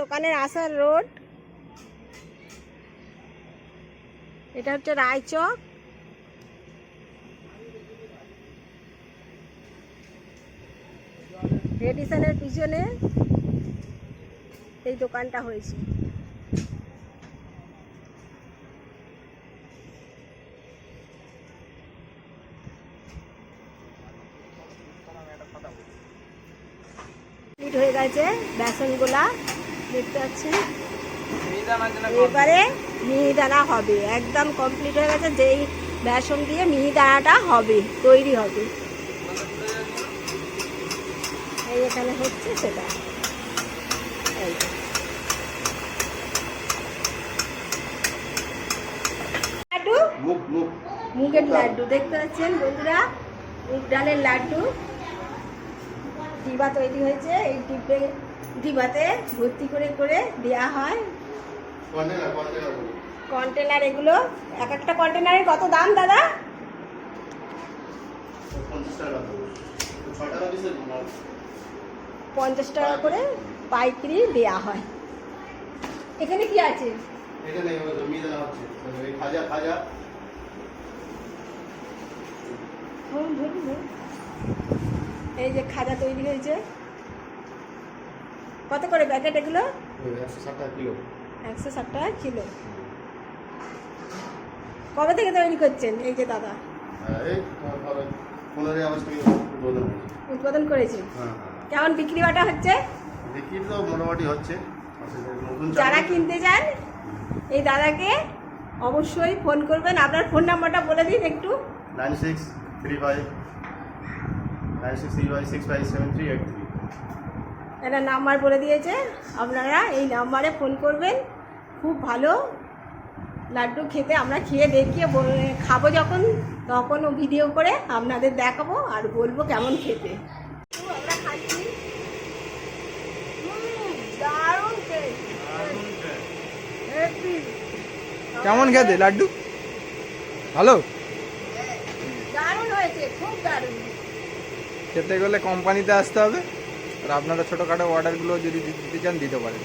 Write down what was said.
দোকানের আসার রোড। এটা হচ্ছে রায়চক। রেডিসনের পিছনে এই দোকানটা হয়েছে। হয়ে গেছে বেসনগুলা। দেখতে পাচ্ছেন? এবারে মিহিদানা হবে একদম কমপ্লিট হয়ে গেছে যেই বেসন দিয়ে মিহিদানাটা হবে তৈরি হবে। এই এখানে হচ্ছে সেটা। লাড্ডু? মুগের লাড্ডু দেখতে পাচ্ছেন বন্ধুরা? মুগ ডালের লাড্ডু। ডিবা তৈরি হয়েছে এই ডিব্বে ডিবাতে ভর্তি করে করে দেওয়া হয়। কন্টেনার এগুলো এক একটা কন্টেনারের কত দাম দাদা? পঞ্চাশ টাকা করে পাইকারি দেওয়া হয়। এখানে কি আছে? এখানে হচ্ছে। এই যে খাজা তৈরি হয়েছে। কত করে প্যাকেট এগুলো? একশো ষাট টাকা কিলো। একশো ষাট টাকা কিলো। কবে থেকে তৈরি করছেন এই যে দাদা? হ্যাঁ, পনেরোই আগস্ট থেকে উদ্বোধন উৎপাদন করেছে হ্যাঁ কেমন বিক্রি বাটা হচ্ছে? বিক্রি তো মোটামুটি হচ্ছে। যারা কিনতে চান এই দাদাকে অবশ্যই ফোন করবেন। আপনার ফোন নাম্বারটা বলে দিন একটু। Nine six three five nine six three five six five seven three eight three একটা নাম্বার বলে দিয়েছে আপনারা এই নাম্বারে ফোন করবেন। খুব ভালো লাড্ডু খেতে আমরা খেয়ে দেখিয়ে খাব যখন তখন ভিডিও করে আপনাদের দেখাবো আর বলব কেমন খেতে। আমরা খাচ্ছি দারুণ। কেমন খেতে লাড্ডু? ভালো? দারুণ হয়েছে খুব দারুণ। খেতে গেলে কোম্পানিতে আসতে হবে। আর আপনারা ছোটোখাটো অর্ডারগুলো যদি দিতে চান দিতে পারেন।